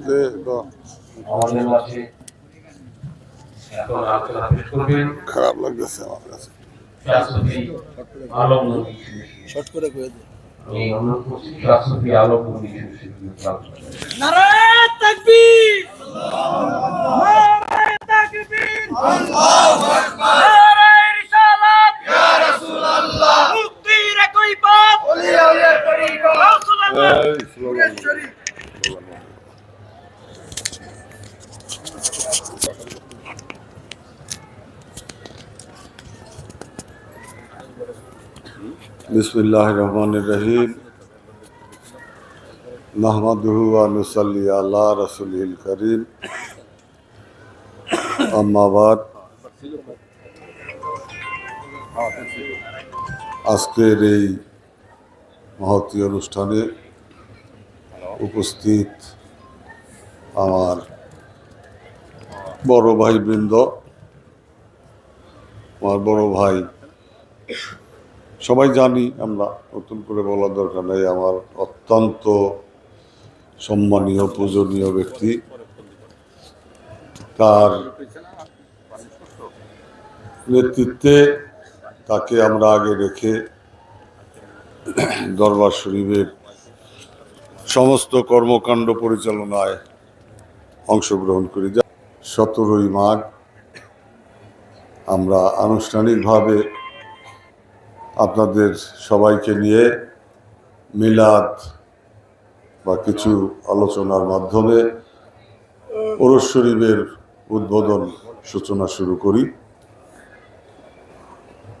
যে তো আমাদের মাঝে এখন আলোচনা পেশ করবেন। খারাপ লাগতেছে আমার কাছে। শাস্ত্রী আলম নবী শর্ট করে কয়ে দে। আমি অনুরোধ করছি শাস্ত্রী আলম নবী নারায়ণ তাকবীর! নারায়ণ তাকবীর! আল্লাহু আকবার! পথ ওলিয়া ওলিয়া তরিকা রাসূলুল্লাহ এই স্লোগান বিসমিল্লাহ রহমান রহিম মাহমুদুহু আনুসাল্লি আল্লাহ রসুল করিম আম্মাবাদ আজকের এই মহতী অনুষ্ঠানে উপস্থিত আমার বড় ভাই বৃন্দ আমার বড় ভাই। সবাই জানি আমরা নতুন করে বলার দরকার নেই, আমার অত্যন্ত সম্মানীয়, পূজনীয় ব্যক্তি। তার নেতৃত্বে তাকে আমরা আগে রেখে দরবার শরীফের সমস্ত কর্মকাণ্ড পরিচালনায় অংশগ্রহণ করি। যা সতেরোই মাঘ আমরা আনুষ্ঠানিকভাবে আপনাদের সবাইকে নিয়ে মিলাদ বা কিছু আলোচনার মাধ্যমে ওরস শরীফের উদ্বোধন সূচনা শুরু করি।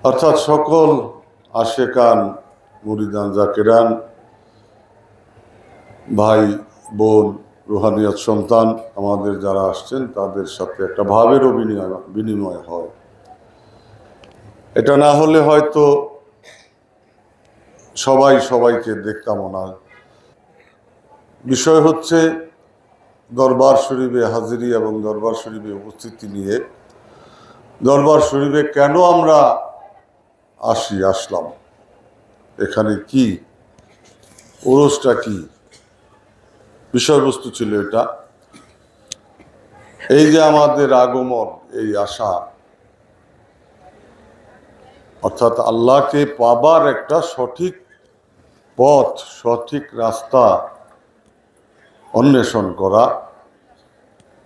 অর্থাৎ সকল আশেকান মুরিদান জাকেরান, ভাই, বোন, রুহানিয়াত সন্তান, আমাদের যারা আসছেন, তাদের সাথে একটা ভাবেরও বিনিময় বিনিময় হয়। এটা না হলে হয়তো সবাই সবাইকে দেখতাম না। বিষয় হচ্ছে, দরবার শরীফে হাজিরি এবং দরবার শরীফে উপস্থিতি নিয়ে, দরবার শরীফে কেন আমরা আসি, আসলাম? এখানে কি? ওরসটা কি? বিষয়বস্তু ছিল এটা। এই যে আমাদের আগমন, এই আশা, অর্থাৎ আল্লাহকে পাবার একটা সঠিক পথ, সঠিক রাস্তা অন্বেষণ করা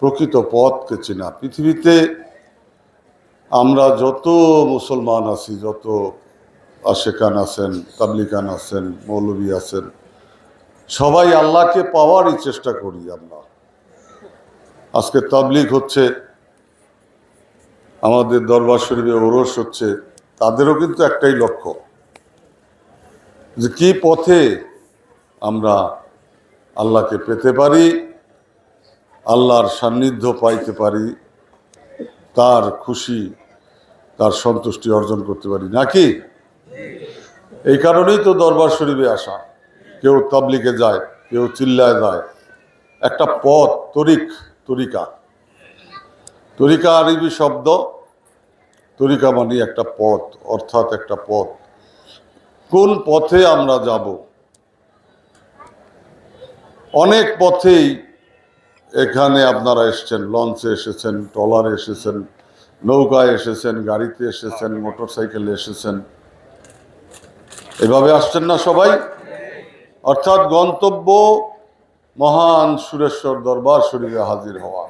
প্রকৃত পথকে চেনা। পৃথিবীতে আমরা যত মুসলমান আছি, যত আশেকান আছেন তাবলিকান আছেন মৌলবী আছেন। সবাই আল্লাহকে পাওয়ারই চেষ্টা করি আমরা। আজকে তাবলিক হচ্ছে, আমাদের দরবার শরীফে ওরস হচ্ছে, তাদেরও কিন্তু একটাই লক্ষ্য। যে কি পথে আমরা আল্লাহকে পেতে পারি, আল্লাহর সান্নিধ্য পাইতে পারি, তার খুশি, তার সন্তুষ্টি অর্জন করতে পারি। নাকি? এই কারণেই তো দরবার শরীফে আসা। কেউ তাবলিকে যায়, কেউ চিল্লায় যায়। একটা পথ, তরিক, তরিকা। তরিকা আরবি শব্দ, তরিকা মানে একটা পথ, অর্থাৎ একটা পথ। কোন পথে আমরা যাব? অনেক পথেই এখানে আপনারা এসেছেন, লঞ্চে এসেছেন, ট্রলারে এসেছেন, নৌকায় এসেছেন, গাড়িতে এসেছেন মোটর সাইকেলে এসেছেন। এভাবে আসছেন না সবাই। অর্থাৎ গন্তব্য মহান সুরেশ্বর দরবার শরীরে হাজির হওয়া।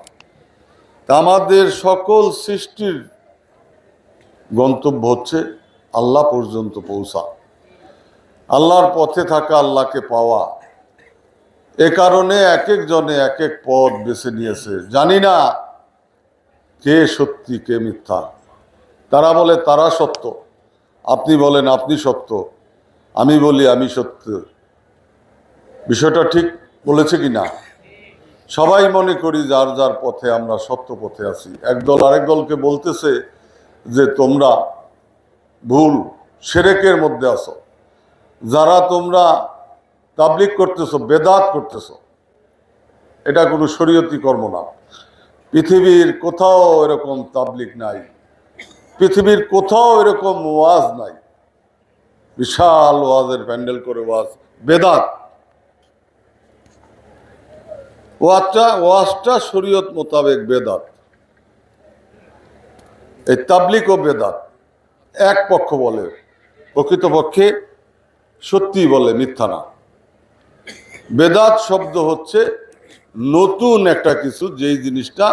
আমাদের সকল সৃষ্টির গন্তব্য হচ্ছে আল্লাহ পর্যন্ত পৌঁছা। আল্লাহর পথে থাকা, আল্লাহকে পাওয়া। এ কারণে এক একজনে এক এক পথ বেছে নিয়েছে। জানি না কে সত্যি, কে মিথ্যা। তারা বলে, তারা সত্য। আপনি বলেন, আপনি সত্য। আমি বলি, আমি সত্য। বিষয়টা ঠিক বলেছে কি না? সবাই মনে করি যার যার পথে আমরা সত্য পথে আছি। একদল আরেক দলকে বলতেছে যে, তোমরা ভুল সেরেকের মধ্যে আছো। যারা তোমরা তাবলিক করতেছো, বেদাত করতেছো, এটা কোনো শরীয়তি কর্ম না। পৃথিবীর কোথাও এরকম তাবলিক নাই। পৃথিবীর কোথাও এরকম ওয়াজ নাই। বিশাল ওয়াজের প্যান্ডেল করে ওয়াজ, বেদাত। ওয়াজটা ওয়াজটা শরীয়ত মোতাবেক বেদাত। এই তাবলিক ও বেদাত। এক পক্ষ বলে, প্রকৃতপক্ষে সত্যি বলে, মিথ্যা না। বেদাত শব্দ হচ্ছে নতুন একটা কিছু, যেই জিনিসটা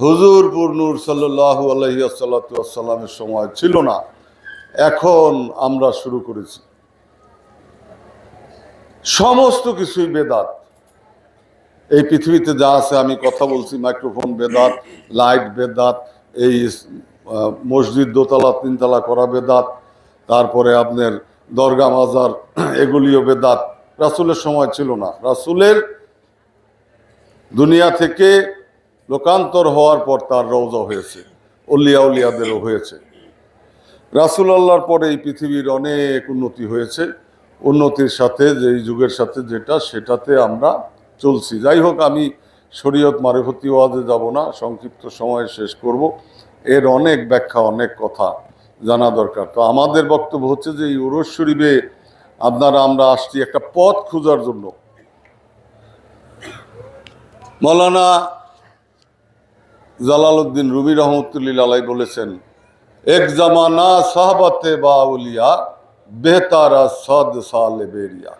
হুজুর পুরনুর সাল্লাহ আলহিসাল্লামের সময় ছিল না। এখন আমরা শুরু করেছি। সমস্ত কিছুই বেদাত। এই পৃথিবীতে যা আছে আমি কথা বলছি, মাইক্রোফোন বেদাত, লাইট বেদাত, এই মসজিদ দোতলা, তিনতলা করা বেদাত, তারপরে আপনার দরগা মাজার, এগুলিও বেদাত। রাসুলের সময় ছিল না। রাসুলের দুনিয়া থেকে লোকান্তর হওয়ার পর তার রওজা হয়েছে। উলিয়া উলিয়াদেরও হয়েছে। রাসুল আল্লাহর পরে এই পৃথিবীর অনেক উন্নতি হয়েছে। উন্নতির সাথে যে এই যুগের সাথে যেটা, সেটাতে আমরা চলছি। যাই হোক, আমি শরীয়ত মারেফতি ওয়াজে যাব না, সংক্ষিপ্ত সময়ে শেষ করব। এর অনেক ব্যাখ্যা, অনেক কথা জানা দরকার। তো আমাদের বক্তব্য হচ্ছে যে এই উরস শরীফে আপনারা, আমরা আসছি একটা পথ খোঁজার জন্য। মৌলানা জালালউদ্দিন রুবি রহমতুল্লিল আলাই বলেছেন এক জামানা সাহবাতে বা উলিয়া, বেহতারা সদ সালে বেরিয়া।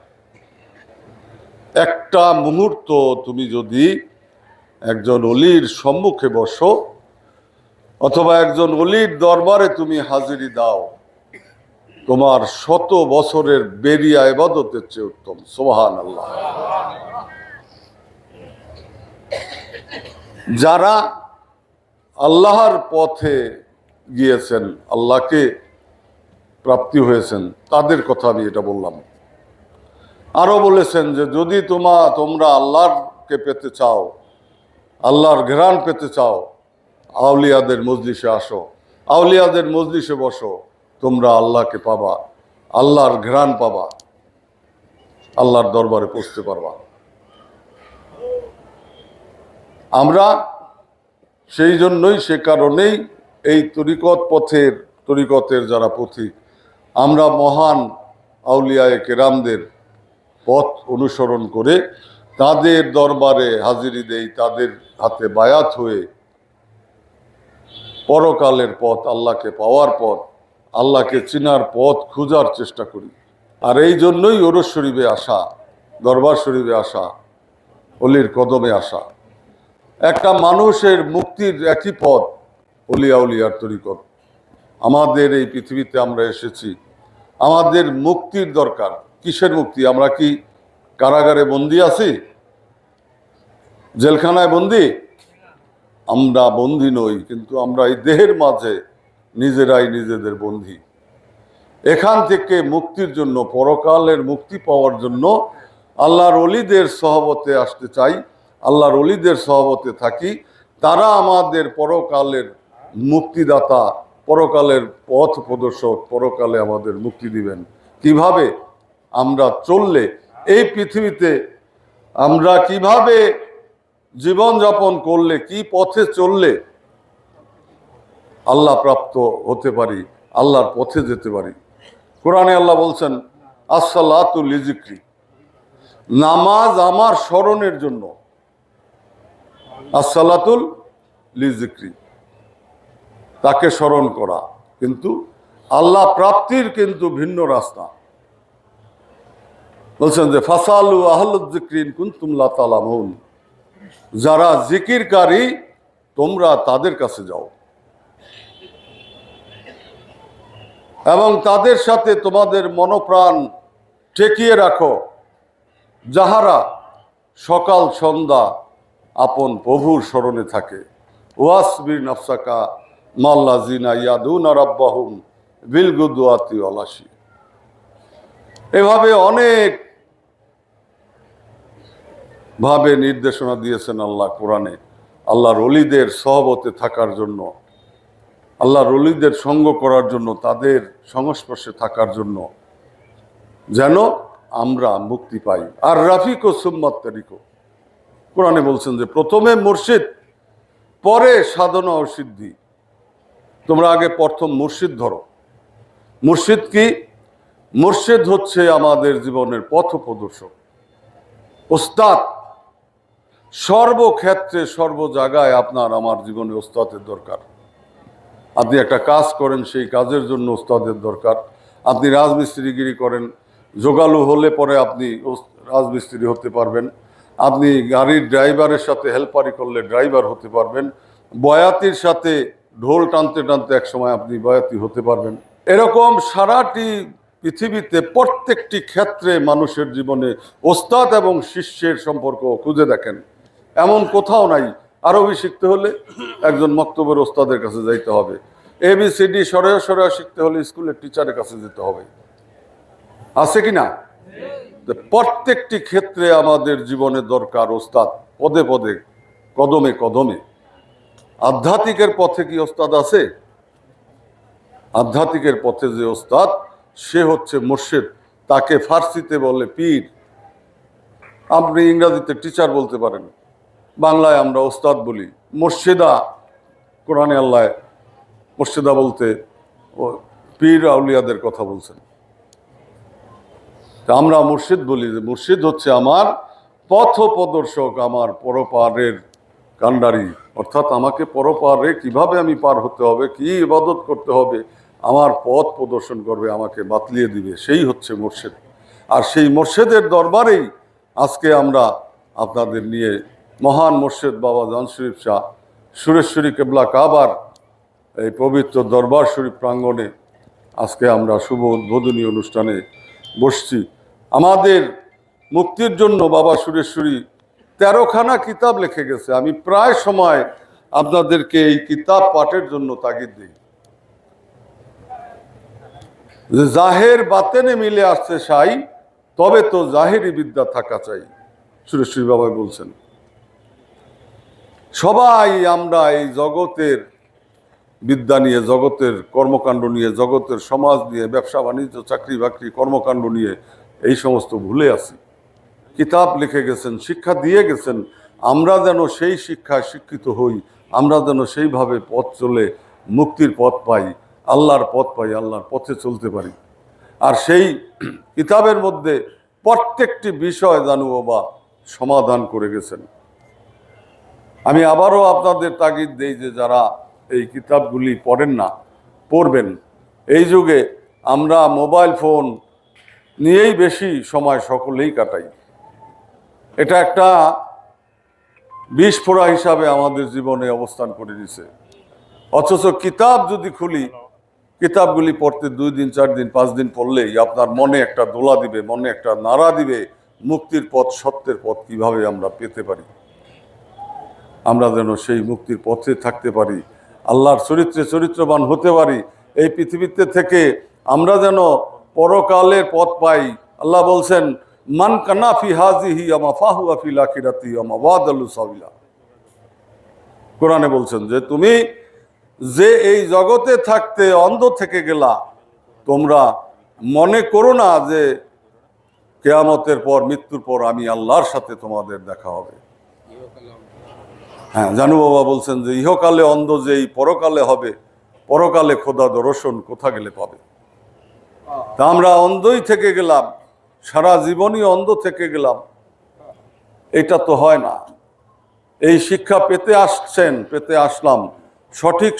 একটা মুহূর্ত তুমি যদি একজন অলির সম্মুখে বসো, অথবা একজন অলির দরবারে তুমি হাজিরি দাও, তোমার শত বছরের বেরিয়া এবাদতের চেয়ে উত্তম। সোহান আল্লাহ যারা আল্লাহর পথে গিয়েছেন, আল্লাহকে প্রাপ্তি হয়েছেন, তাদের কথা আমি এটা বললাম। আরও বলেছেন যে, যদি তোমা, তোমরা আল্লাহকে পেতে চাও, আল্লাহর ঘেরান পেতে চাও, আউলিয়াদের মজলিসে আসো, আউলিয়াদের মজলিসে বসো, তোমরা আল্লাহকে পাবা, আল্লাহর ঘেরান পাবা, আল্লাহর দরবারে পৌঁছতে পারবা। আমরা সেই জন্যই, সে কারণেই এই তরিকত পথের, তরিকতের যারা পথিক, আমরা মহান আউলিয়ায় কেরামদের পথ অনুসরণ করে তাদের দরবারে হাজিরি দেই, তাদের হাতে বায়াত হয়ে পরকালের পথ, আল্লাহকে পাওয়ার পথ, আল্লাহকে চিনার পথ খোঁজার চেষ্টা করি। আর এই জন্যই ওরস শরীফে আসা, দরবার শরীফে আসা, অলির কদমে আসা। একটা মানুষের মুক্তির একই পথ অলিয়া উলিয়ার তরিকত আমাদের এই পৃথিবীতে আমরা এসেছি। আমাদের মুক্তির দরকার। কিসের মুক্তি? আমরা কি কারাগারে বন্দি আছি? জেলখানায় বন্দি? আমরা বন্দি নই, কিন্তু আমরা এই দেহের মাঝে নিজেরাই নিজেদের বন্দি। এখান থেকে মুক্তির জন্য, পরকালের মুক্তি পাওয়ার জন্য আল্লাহর অলিদের সহবতে আসতে চাই। আল্লাহর অলিদের সহবতে থাকি। তারা আমাদের পরকালের মুক্তিদাতা, পরকালের পথ প্রদর্শক, পরকালে আমাদের মুক্তি দিবেন। কীভাবে আমরা চললে এই পৃথিবীতে আমরা কীভাবে জীবনযাপন করলে, কি পথে চললে আল্লাহ প্রাপ্ত হতে পারি, আল্লাহর পথে যেতে পারি। কোরআনে আল্লাহ বলছেন আসসালাতুল লিজিক্রি নামাজ আমার স্মরণের জন্য। আসসালাতুল লিজিক্রি তাকে স্মরণ করা। কিন্তু আল্লাহ প্রাপ্তির কিন্তু ভিন্ন রাস্তা। বলছেন যে, ফাসালু আহলুদ্দিক্রিন কুন্তুমলা তালামুন। যারা জিকিরকারী, তোমরা তাদের কাছে যাও। এবং তাদের সাথে তোমাদের মনোপ্রাণ ঠেকিয়ে রাখো। যাহারা সকাল সন্ধ্যা আপন প্রভুর স্মরণে থাকে। ওয়াসবির নফসাকা এভাবে অনেক ভাবে নির্দেশনা দিয়েছেন আল্লাহ কোরআনে। আল্লাহর অলিদের সহবতে থাকার জন্য, আল্লাহর অলিদের সঙ্গ করার জন্য, তাদের সংস্পর্শে থাকার জন্য যেন আমরা মুক্তি পাই। আর রাফিক ও সুম্মত কোরআনে বলছেন যে, প্রথমে মুর্শিদ, পরে সাধনা ও সিদ্ধি। তোমরা আগে প্রথম মুর্শিদ ধরো। মুর্শিদ কি? মুর্শিদ হচ্ছে আমাদের জীবনের পথ প্রদর্শক। ওস্তাদ, সর্বক্ষেত্রে সর্ব জায়গায় আপনার আমার জীবনে ওস্তাদের দরকার। আপনি একটা কাজ করেন, সেই কাজের জন্য ওস্তাদের দরকার। আপনি রাজমিস্ত্রিগিরি করেন, জোগালু হলে পরে আপনি রাজমিস্ত্রি হতে পারবেন। আপনি গাড়ির ড্রাইভারের সাথে হেল্পারি করলে ড্রাইভার হতে পারবেন। বয়াতির সাথে ঢোল টানতে টানতে একসময় আপনি বয়াতি হতে পারবেন। এরকম সারাটি পৃথিবীতে প্রত্যেকটি ক্ষেত্রে মানুষের জীবনে ওস্তাদ এবং শিষ্যের সম্পর্ক খুঁজে দেখেন। এমন কোথাও নাই। আরবি শিখতে হলে একজন মক্তবের ওস্তাদের কাছে যাইতে হবে। এবিসিডি সরে সরে শিখতে হলে স্কুলের টিচারের কাছে যেতে হবে। আছে কি না? প্রত্যেকটি ক্ষেত্রে আমাদের জীবনে দরকার ওস্তাদ। পদে পদে, কদমে কদমে। আধ্যাত্মিকের পথে কি ওস্তাদ আছে? আধ্যাত্মিকের পথে যে ওস্তাদ, সে হচ্ছে মুর্শিদ। তাকে ফার্সিতে বলে পীর। আপনি ইংরাজিতে টিচার বলতে পারেন। বাংলায় আমরা ওস্তাদ বলি মুর্শিদা। কোরআনে আল্লাহ মুর্শিদা বলতে ও পীর আউলিয়াদের কথা বলছেন। আমরা মুর্শিদ বলি যে মুর্শিদ হচ্ছে আমার পথ প্রদর্শক, আমার পরপারের কান্ডারি অর্থাৎ আমাকে পরপারে কীভাবে আমি পার হতে হবে, কি ইবাদত করতে হবে, আমার পথ প্রদর্শন করবে, আমাকে বাতলিয়ে দিবে, সেই হচ্ছে মোর্শেদ। আর সেই মোর্শেদের দরবারেই আজকে আমরা আপনাদের নিয়ে মহান মোর্শেদ বাবা জান শরীফ শাহ সুরেশ্বরী কেবলা কাবার এই পবিত্র দরবার শরীফ প্রাঙ্গণে আজকে আমরা শুভ উদ্বোধনী অনুষ্ঠানে বসছি। আমাদের মুক্তির জন্য বাবা সুরেশ্বরী তেরোখানা কিতাব লিখে গেছে। আমি প্রায় সময় আপনাদেরকে এই কিতাব পাঠের জন্য তাগিদ দিই। জাহের বাতেনে মিলে আসছে সাই, তবে তো জাহেরি বিদ্যা থাকা চাই সুরেশ্বরী বাবা বলছেন। সবাই আমরা এই জগতের বিদ্যা নিয়ে, জগতের কর্মকাণ্ড নিয়ে, জগতের সমাজ নিয়ে, ব্যবসা, বাণিজ্য, চাকরি বাকরি, কর্মকাণ্ড নিয়ে এই সমস্ত ভুলে আছি। কিতাব লিখে গেছেন, শিক্ষা দিয়ে গেছেন, আমরা যেন সেই শিক্ষায় শিক্ষিত হই, আমরা যেন সেইভাবে পথ চলে, মুক্তির পথ পাই, আল্লাহর পথ পাই, আল্লাহর পথে চলতে পারি। আর সেই কিতাবের মধ্যে প্রত্যেকটি বিষয় জানু বাবা সমাধান করে গেছেন। আমি আবারও আপনাদের তাগিদ দেই যে যারা এই কিতাবগুলি পড়েন না, পড়বেন। এই যুগে আমরা মোবাইল ফোন নিয়েই বেশি সময় সকলেই কাটাই। এটা একটা বিস্ফোরা হিসাবে আমাদের জীবনে অবস্থান করে দিছে। অথচ কিতাব যদি খুলি, কিতাবগুলি পড়তে দুই দিন, চার দিন, পাঁচ দিন পড়লেই আপনার মনে একটা দোলা দিবে, মনে একটা নাড়া দিবে, মুক্তির পথ সত্যের পথ কীভাবে আমরা পেতে পারি? আমরা যেন সেই মুক্তির পথে থাকতে পারি, আল্লাহর চরিত্রে চরিত্রবান হতে পারি, এই পৃথিবীতে থেকে আমরা যেন পরকালের পথ পাই। আল্লাহ বলছেন মান কানাফি হাজিহি আমা ফাহু আফি লাকিরাতি আমা ওয়াদালু সাবিলা। কোরআনে বলছেন যে, তুমি যে এই জগতে থাকতে অন্ধ থেকে গেলা, তোমরা মনে করো না যে কেয়ামতের পর, মৃত্যুর পর আমি আল্লাহর সাথে তোমাদের দেখা হবে। হ্যাঁ জানু বাবা বলছেন যে, ইহকালে অন্ধ যেই পরকালে হবে, পরকালে খোদা দর্শন কোথা গেলে পাবে? তা আমরা অন্ধই থেকে গেলাম। সারা জীবনই অন্ধ থেকে গেলাম। এটা তো হয় না। এই শিক্ষা পেতে আসছেন, পেতে আসলাম। সঠিক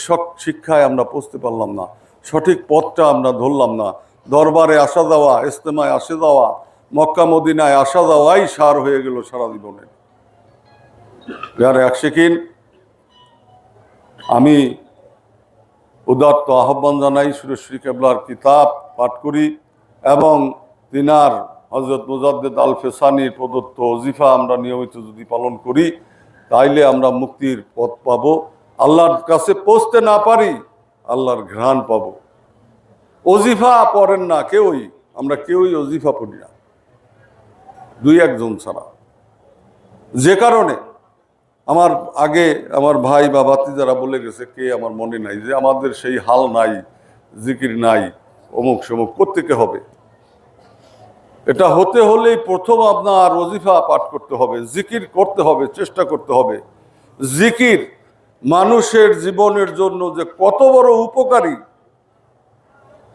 শিক্ষায় আমরা পৌঁছতে পারলাম না। সঠিক পথটা আমরা ধরলাম না। দরবারে আসা যাওয়া ইস্তেমায় আসে যাওয়া, মক্কা মদিনায় আসা যাওয়াই সার হয়ে গেল সারা প্যারে একশিকিন আমি উদাত্ত আহ্বান জানাই সুরেশ্রী কেবলার কিতাব পাঠ করি এবং তিনার হজরত মুজাদ্দেদ আল ফেসানির প্রদত্ত অজিফা আমরা নিয়মিত যদি পালন করি, তাইলে আমরা মুক্তির পথ পাব। আল্লাহর কাছে পৌঁছতে না পারি, আল্লাহর ঘ্রাণ পাব। অজিফা পড়েন না কেউই, আমরা কেউই অজিফা পড়ি না। দুই একজন ছাড়া। যে কারণে আমার আগে আমার ভাই বা বাতি যারা বলে গেছে, কে আমার মনে নাই যে আমাদের সেই হাল নাই, জিকির নাই অমুক সমুক করতে হবে? এটা হতে হলেই প্রথম আপনার ওজিফা পাঠ করতে হবে, জিকির করতে হবে, চেষ্টা করতে হবে। জিকির মানুষের জীবনের জন্য যে কত বড় উপকারী,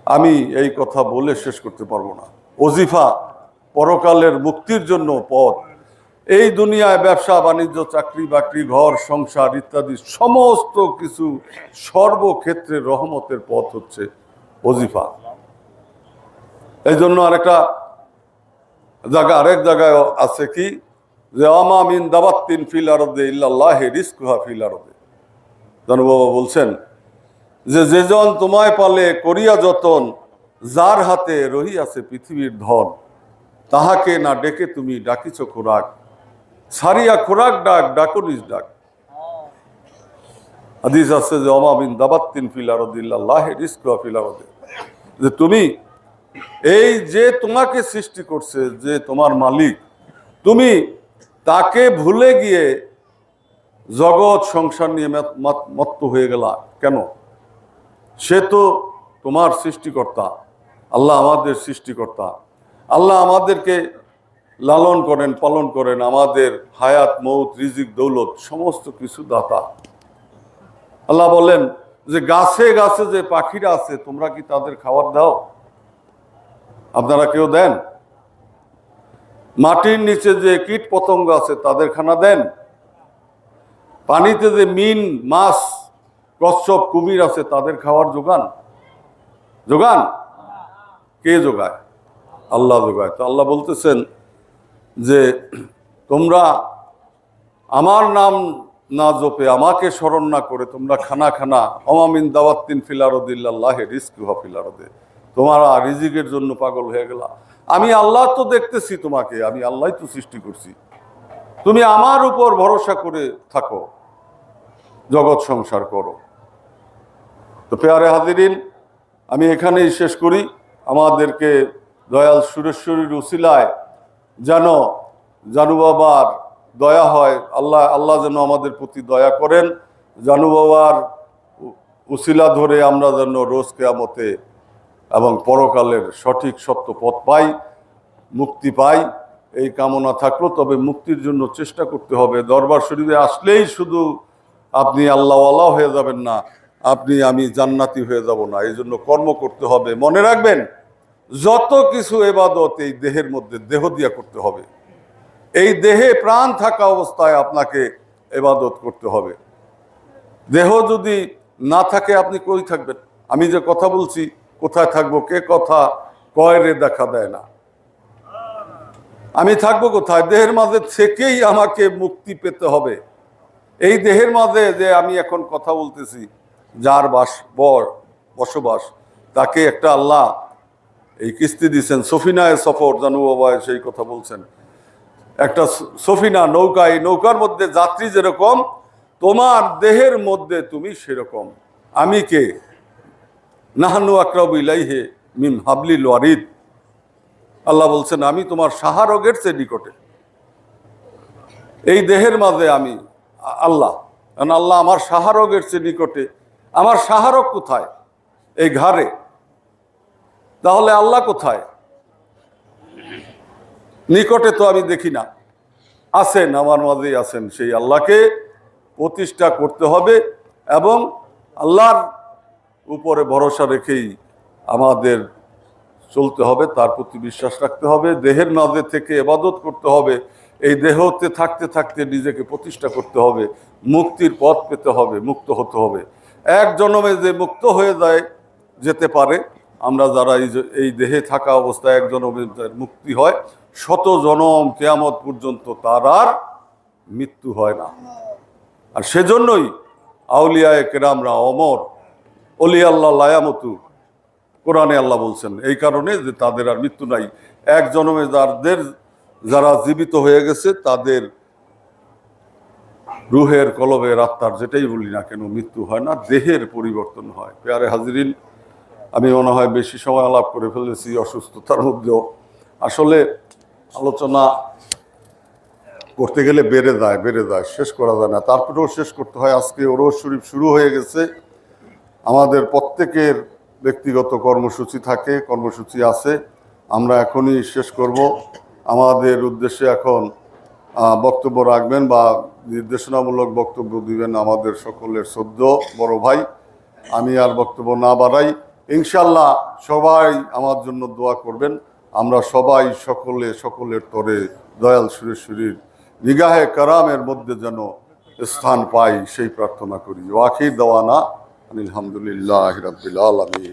আমি এই কথা বলে শেষ করতে পারব না। ওজিফা পরকালের মুক্তির জন্য পথ। এই দুনিয়ায় ব্যবসা, বাণিজ্য, চাকরি, বাকরি, ঘর, সংসার ইত্যাদি সমস্ত কিছু সর্বক্ষেত্রে রহমতের পথ হচ্ছে ওজিফা। এই জন্য আরেকটা জায়গা, আরেক জায়গায় আছে কি? যে, আমা মিন দাবাত্তিন ফিল আরদে ইল্লাল্লাহ রিস্কুহা ফিল আরদে। জানু বাবা বলছেন, যে যেজন তোমায় পালে করিয়া যতন, যার হাতে রহিয়াছে পৃথিবীর ধন, তাহাকে না ডেকে তুমি ডাকিছ খোরাক। সারিয়া খোরাক ডাক, ডাকো নিজ ডাক। হাদিস আছে যে অমা বিন দাবাত্তিন ফিল আরদিল্লাহ রিস্কুহা ফিল আরদে। যে, তুমি এই যে তোমাকে সৃষ্টি করছে, যে তোমার মালিক, তুমি তাকে ভুলে গিয়ে জগৎ সংসার নিয়ে মত- মত- মত্ত হয়ে গেলা কেন? সে তো তোমার সৃষ্টিকর্তা, আল্লাহ আমাদের সৃষ্টিকর্তা। আল্লাহ আমাদেরকে লালন করেন, পালন করেন, আমাদের হায়াত, মৌত, রিজিক, দৌলত, সমস্ত কিছু দাতা। আল্লাহ বলেন যে গাছে গাছে যে পাখিরা আছে, তোমরা কি তাদের খাবার দাও? আপনারা কেউ দেন? মাটির নিচে যে কীট পতঙ্গ আছে, তাদের খানা দেন। পানিতে যে মিন, মাছ, কচ্ছপ, কুমির আছে, তাদের খাওয়ার যোগান। যোগান? কে যোগায়? আল্লাহ যোগায়। তো আল্লাহ বলতেছেন যে, তোমরা আমার নাম না জপে আমাকে স্মরণ না করে তোমরা খানা খানা অমামিন দাওয়াত্তিন ফিলারদিল্লাহ রিস্ক ফিলারদে তোমার রিজিকের জন্য পাগল হয়ে গেলা। আমি আল্লাহ তো দেখতেছি তোমাকে, আমি আল্লাহ তো সৃষ্টি করছি। তুমি আমার উপর ভরসা করে থাকো, জগৎ সংসার করো। তো পেয়ারে হাজিরিন, আমি এখানেই শেষ করি। আমাদেরকে দয়াল সুরেশ্বরীর উসিলায় যেন জানু বাবার দয়া হয়, আল্লাহ আল্লাহ যেন আমাদের প্রতি দয়া করেন। জানু বাবার উ- উসিলা ধরে আমরা যেন রোজ কেয়ামতে এবং পরকালের সঠিক সত্য পথ পাই, মুক্তি পাই, এই কামনা থাকল, তবে মুক্তির জন্য চেষ্টা করতে হবে। দরবার শরীফে আসলেই শুধু আপনি আল্লাহওয়ালা হয়ে যাবেন না, আপনি, আমি জান্নাতি হয়ে যাব না। এই জন্য কর্ম করতে হবে। মনে রাখবেন, যত কিছু এবাদত এই দেহের মধ্যে দেহ দিয়া করতে হবে। এই দেহে প্রাণ থাকা অবস্থায় আপনাকে এবাদত করতে হবে। দেহ যদি না থাকে, আপনি কই থাকবেন? আমি যে কথা বলছি কোথায় থাকব, কে কথা কয়রে দেখা দেয় না। আমি থাকব কোথায়? দেহের মাঝে থেকেই আমাকে মুক্তি পেতে হবে। এই দেহের মাঝে যে আমি এখন কথা বলতেছি, যার বাস, বর, বসবাস, তাকে একটা আল্লাহ এই কিস্তি দিচ্ছেন সফিনায় সফর, জানু বাবা সেই কথা বলছেন। একটা সফিনা নৌকা, এই নৌকার মধ্যে যাত্রী যেরকম, তোমার দেহের মধ্যে তুমি সেরকম। আমি কে? নাহানু আকরাব ইলাইহে মিন হাবলিল ওয়ারিদ আল্লাহ বলছেন, আমি তোমার সাহারগের চেয়ে নিকটে। এই দেহের মাঝে আমি, আল্লাহ, কারণ আল্লাহ আমার সাহারগের চেয়ে নিকটে। আমার সাহারক কোথায়? এই ঘাড়ে। তাহলে আল্লাহ কোথায়? নিকটে তো আমি দেখি না। আছেন, আমার মাঝেই আছেন সেই আল্লাহকে প্রতিষ্ঠা করতে হবে এবং আল্লাহর উপরে ভরসা রেখেই আমাদের চলতে হবে, তার প্রতি বিশ্বাস রাখতে হবে, দেহের মাঝে থেকে এবাদত করতে হবে, এই দেহতে থাকতে থাকতে নিজেকে প্রতিষ্ঠা করতে হবে, মুক্তির পথ পেতে হবে, মুক্ত হতে হবে। এক জনমে যে মুক্ত হয়ে যায়, যেতে পারে, আমরা যারা এই দেহে থাকা অবস্থায় এক জনমে মুক্তি হয়, শত জনম কেয়ামত পর্যন্ত তার আর মৃত্যু হয় না। আর সেজন্যই আউলিয়ায় কেরামরা অমর অলি আল্লাহ লায়ামতু। কোরআনে আল্লাহ বলছেন, এই কারণে যে তাদের আর মৃত্যু নাই। এক জনমে যাদের যারা জীবিত হয়ে গেছে, তাদের রুহের কলবের আত্মার যেটাই বলি না কেন, মৃত্যু হয় না, দেহের পরিবর্তন হয়। পেয়ারে হাজিরিন, আমি মনে হয় বেশি সময় আলাপ করে ফেলেছি অসুস্থতার মধ্যেও। আসলে আলোচনা করতে গেলে বেড়ে যায় বেড়ে যায়, শেষ করা যায় না। তারপরেও শেষ করতে হয়। আজকে ওরস শরীফ শুরু হয়ে গেছে। আমাদের প্রত্যেকের ব্যক্তিগত কর্মসূচি থাকে, কর্মসূচি আছে। আমরা এখনই শেষ করব। আমাদের উদ্দেশ্যে এখন বক্তব্য রাখবেন বা নির্দেশনামূলক বক্তব্য দিবেন আমাদের সকলের সদ্য বড় ভাই। আমি আর বক্তব্য না বাড়াই। ইনশাল্লাহ সবাই আমার জন্য দোয়া করবেন। আমরা সবাই সকলে, সকলের তরে দয়াল সুরেশ্বরীর নিগাহে কারামের মধ্যে যেন স্থান পাই, সেই প্রার্থনা করি। ওয়াকি দেওয়ানা আলহামদুলিল্লাহ রবিল আলমী